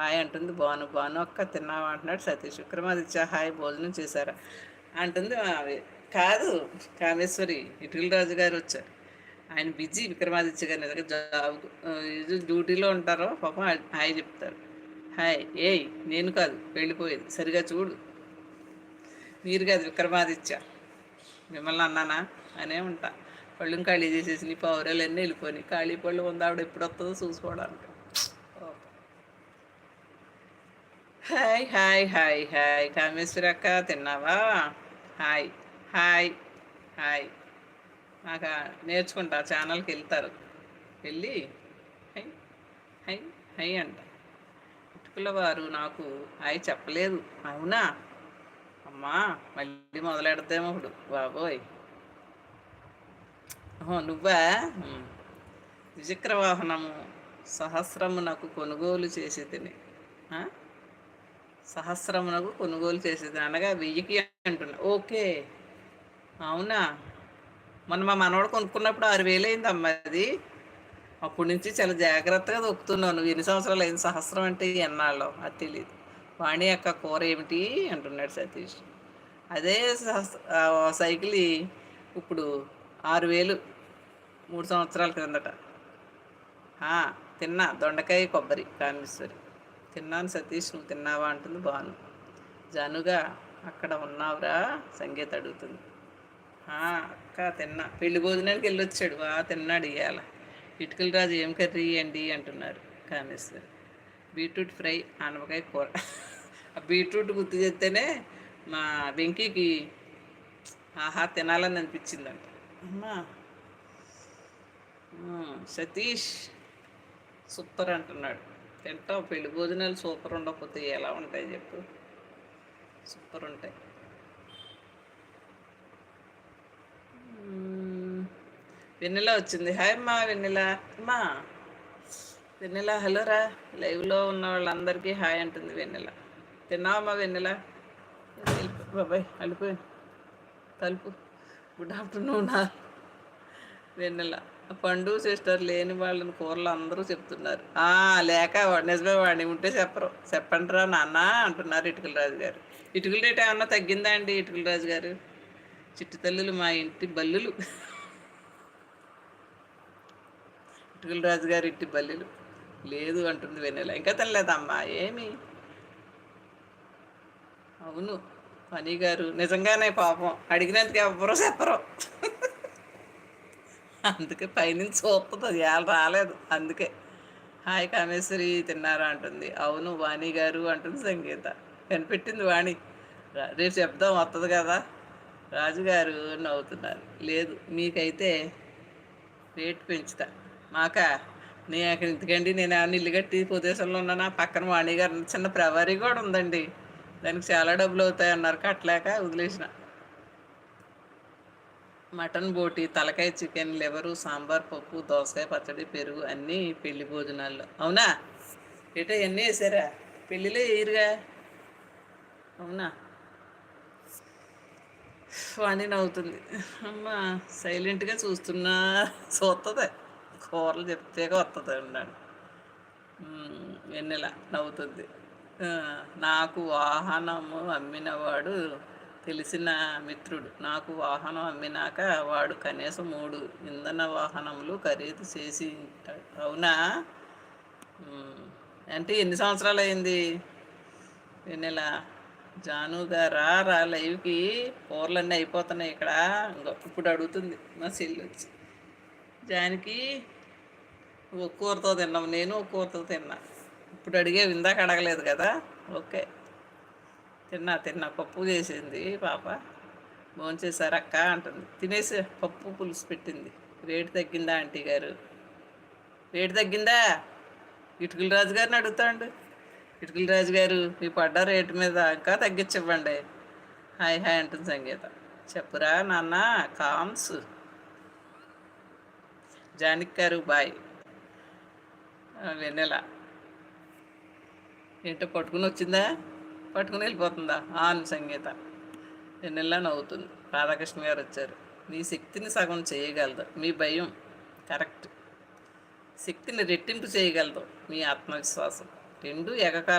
Hi అంటుంది బాను బాను అక్క తిన్నావా అంటున్నాడు సతీష్. విక్రమాదిత్య హాయ్ భోజనం చేశారా? అంటుంది కాదు కామేశ్వరి ఇటుల రాజు గారు వచ్చారు. ఆయన బిజీ విక్రమాదిత్య గారు నిజంగా జాబ్ ఇది డ్యూటీలో ఉంటారో పాపం హాయ్ చెప్తారు. హాయ్ ఏయ్ నేను కాదు వెళ్ళిపోయేది. సరిగా చూడు. మీరు కాదు విక్రమాదిత్య. మిమ్మల్ని అన్నానా? అనే ఉంటా. పళ్ళు ఖాళీ చేసేసి నీ పౌరాలు అన్నీ వెళ్ళిపోయి ఖాళీ పళ్ళు ఉంది ఆవిడ ఎప్పుడు వస్తుందో చూసుకోవడానికి. Hi hi hi hi Kameswari అక్క తిన్నావా హాయ్ హాయ్ హాయ్ నాకు నేర్చుకుంటా. ఛానల్కి వెళ్తారు. వెళ్ళి హై హై హై అంట. ఇటుకుల వారు నాకు హాయ్ చెప్పలేదు. అవునా? అమ్మా మళ్ళీ మొదలెడతామో ఇప్పుడు. బాబోయ్. నువ్వా? ద్విచక్ర వాహనము సహస్రము నాకు కొనుగోలు చేసి తిని. సహస్రమునకు కొనుగోలు చేసేది. అనగా వెయ్యికి అంటున్నా. ఓకే. అవునా? మొన్న మా మనవాడు కొనుక్కున్నప్పుడు ఆరు వేలు అయిందమ్మా అది. అప్పటి నుంచి చాలా జాగ్రత్తగా దొక్కుతున్నావు. నువ్వు ఎన్ని సంవత్సరాలు అయింది? సహస్రం అంటే ఎన్నాళ్ళు? అది తెలియదు వాణి యొక్క కూర ఏమిటి? అంటున్నాడు సతీష్. అదే సైకిల్ ఇప్పుడు ఆరు వేలు మూడు సంవత్సరాల క్రిందట. తిన్నా. దొండకాయ కొబ్బరి కామేశ్వరి తిన్నాను సతీష్ నువ్వు తిన్నావా అంటుంది భాను. జానుగా అక్కడ ఉన్నావురా సంగీత అడుగుతుంది. అక్క తిన్నా. పెళ్ళి భోజనానికి వెళ్ళొచ్చాడు. వా తిన్నాడు ఇవాళ ఇటుకల రాజు ఏం కర్రీ అండి అంటున్నారు కామేశ్వర్. బీట్రూట్ ఫ్రై ఆనపకాయ కూర. ఆ బీట్రూట్ గుర్తు చేస్తేనే మా వెంకీకి ఆహా తినాలని అనిపించిందంట. అమ్మా సతీష్ సూపర్ అంటున్నాడు. తింటావు పెళ్ళి భోజనాలు సూపర్ ఉండకపోతే ఎలా ఉంటాయి చెప్పు? సూపర్ ఉంటాయి. వెన్నెల వచ్చింది. హాయ్ అమ్మా వెన్నెల. అమ్మా వెన్నెల హలో రా. లైవ్లో ఉన్న వాళ్ళందరికీ హాయ్ అంటుంది వెన్నెల. తిన్నావమ్మా వెన్నెల? బాబాయ్ అల్లిపోయాను తలుపు. Good afternoon? వెన్నెల. పండు సిస్టర్ లేని వాళ్ళని కూరలు అందరూ చెప్తున్నారు. లేక నిజమే వాడిని ఉంటే చెప్పరు. చెప్పండి రా నాన్న అంటున్నారు ఇటుకల రాజు గారు ఇటుకల రేట్ ఏమన్నా తగ్గిందా అండి ఇటుకల రాజు గారు చిట్టు తల్లులు మా ఇంటి బల్లులు. ఇటుకల రాజు గారు ఇంటి బల్లులు. లేదు అంటుంది వెన్నెల. ఇంకా తినలేదమ్మా ఏమి? అవును పని గారు. నిజంగానే పాపం. అడిగినందుకు ఎవరో చెప్పరు. అందుకే పైనుంచి చూస్తుంది అది ఏళ్ళ రాలేదు అందుకే. హాయ్ కామేశ్వరి తిన్నారా అంటుంది. అవును వాణి గారు అంటుంది సంగీత. కనిపెట్టింది వాణి. రేపు చెప్దాం వస్తుంది కదా. రాజుగారు నవ్వుతున్నారు. లేదు మీకైతే రేటు పెంచుతా. మాక నేను అక్కడ ఎందుకండి నేను ఏమైనా ఇల్లు కట్టి ప్రదేశంలో ఉన్నానా? పక్కన వాణి గారు చిన్న ప్రవారీ కూడా ఉందండి. దానికి చాలా డబ్బులు అవుతాయి అన్నారు కట్టలేక వదిలేసిన. మటన్ బోటి తలకాయ చికెన్ లివరు సాంబార్ పప్పు దోసకాయ పచ్చడి పెరుగు అన్నీ పెళ్ళి భోజనాల్లో. అవునా? ఏటో ఇవన్నీ వేసారా? పెళ్ళిలో వేయరుగా? అవునా? వాణి నవ్వుతుంది. అమ్మ సైలెంట్గా చూస్తున్నా. చూస్తుంది కూరలు చెప్తే వస్తుంది ఉన్నాడు వెన్నెల నవ్వుతుంది. నాకు వాహనము అమ్మినవాడు తెలిసిన మిత్రుడు. నాకు వాహనం అమ్మినాక వాడు కనీసం మూడు ఇంధన వాహనములు ఖరీదు చేసి అవునా? అంటే ఎన్ని సంవత్సరాలు అయింది వెన్నెల జాను గారా? రా లైవ్కి. కూరలన్నీ అయిపోతున్నాయి ఇక్కడ. ఇప్పుడు అడుగుతుంది. మా చెల్లి వచ్చి. జానికి ఒక కూరతో తిన్నాం. నేను ఒక కూరతో తిన్నా. ఇప్పుడు అడిగే ఇందాక అడగలేదు కదా? ఓకే. తిన్నా తిన్నా పప్పు చేసింది పాప. భోంచేశారు అక్క అంటుంది. తినేసి పప్పు పులుసు పెట్టింది. రేటు తగ్గిందా ఆంటీ గారు? రేటు తగ్గిందా? ఇటుకల రాజు గారిని అడుగుతాండు. ఇటుకల రాజు గారు మీ పడ్డ రేటు మీద ఇంకా తగ్గించివ్వండి. హాయ్ హాయ్ అంటుంది సంగీత. చెప్పురా నాన్న కామ్స్. జానిక్ గారు బాయ్. వెన్నెల. ఏంటో పట్టుకుని వచ్చిందా? పట్టుకుని వెళ్ళిపోతుందా? ఆన్ సంగీత. ఎన్నెల్లా నవ్వుతుంది. రాధాకృష్ణ గారు వచ్చారు. మీ శక్తిని సగం చేయగలదు. మీ భయం కరెక్ట్. శక్తిని రెట్టింపు చేయగలదు. మీ ఆత్మవిశ్వాసం. రెండు ఎగకాల